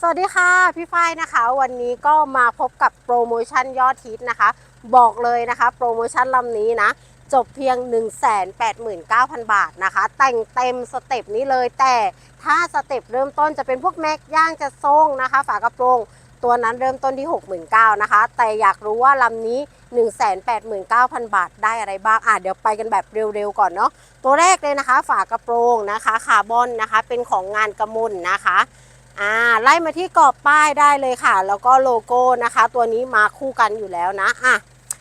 สวัสดีค่ะพี่ฝ้ายนะคะ วันนี้ก็มาพบกับโปรโมชั่นยอดฮิตนะคะ บอกเลยนะคะ โปรโมชั่นลำนี้นะ จบเพียง 189,000 บาทนะคะ แต่งเต็มสเต็ปนี้เลย แต่ถ้าสเต็ปเริ่มต้นจะเป็นพวกแม็กย่างจะทรงนะคะ ฝากระโปรงตัวนั้นเริ่มต้นที่ 69,000นะคะ แต่อยากรู้ว่าลำนี้ 189,000 บาทได้อะไรบ้างอะเดี๋ยวไปกันแบบเร็วๆก่อนเนาะตัวแรกเลยนะคะ ฝากระโปรงนะคะคาร์บอนนะคะ เป็นของงานกระมลนะคะ อ่าไล่มาที่กรอบป้ายได้เลยค่ะ แล้วก็โลโก้นะคะ ตัวนี้มาคู่กันอยู่แล้วนะอะ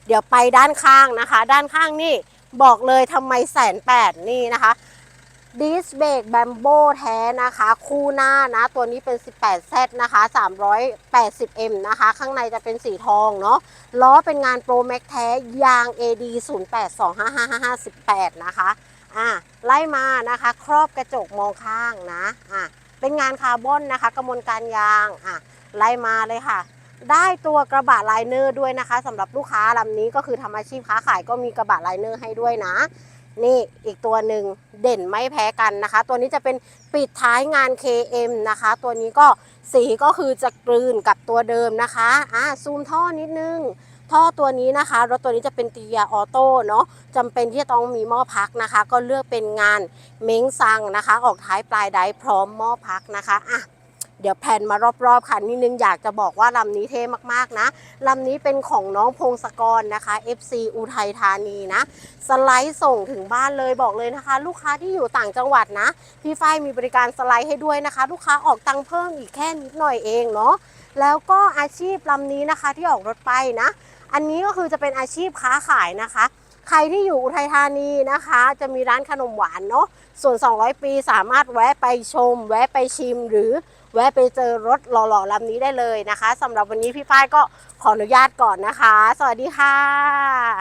เดี๋ยวไปด้านข้างนะคะ ด้านข้างนี่บอกเลยทำไมแสนแปดนี่นะคะดิสเบรกแบมโบแท้นะคะ คู่หน้านะ ตัวนี้เป็น 18Z นะคะ 380M นะคะ ข้างในจะเป็นสีทองเนาะล้อเป็นงานโปรแม็กแท้ยาง AD 08255518นะคะอะไล่มานะคะ ครอบกระจกมองข้างนะอะ เป็นงานคาร์บอนนะคะ กระมวลการยางอะไล่มาเลยค่ะ ได้ตัวกระบะไลเนอร์ด้วยนะคะสำหรับลูกค้าลำนี้ก็คือทำอาชีพค้าขายก็มีกระบะไลเนอร์ให้ด้วยนะ นี่อีกตัวหนึ่งเด่นไม่แพ้กันนะคะ ตัวนี้จะเป็นปิดท้ายงาน KM นะคะ ตัวนี้ก็สีก็คือจะกลืนกับตัวเดิมนะคะอะซูมท่อนิดนึง ท่อตัวนี้นะคะรถตัวนี้จะเป็นเตียออโต้เนาะจำเป็นที่จะต้องมีหม้อพักนะคะ ก็เลือกเป็นงานเม้งซังนะคะ ออกท้ายปลายไดพร้อมหม้อพักนะคะอะเดี๋ยวแผ่นมารอบๆคันนิดนึงอยากจะบอกว่าลำนี้เท่มากๆนะลำนี้เป็นของน้องพงศกรนะคะ FC อุทัยธานีนะ สไลด์ส่งถึงบ้านเลยบอกเลยนะคะ ลูกค้าที่อยู่ต่างจังหวัดนะ พี่ฝ้ายมีบริการสไลด์ให้ด้วยนะคะ ลูกค้าออกตังค์เพิ่มอีกแค่นิดหน่อยเองเนาะแล้วก็อาชีพลำนี้นะคะที่ออกรถไปนะ อันนี้ก็คือจะเป็นอาชีพค้าขายนะคะ ใครที่อยู่อุทัยธานีนะคะ จะมีร้านขนมหวานเนาะส่วน 200 ปีสามารถแวะไปชม แวะไปชิม หรือแวะไปเจอรถหล่อๆลำนี้ได้เลยนะคะสำหรับวันนี้พี่ฝ้ายก็ขออนุญาตก่อนนะคะ สวัสดีค่ะ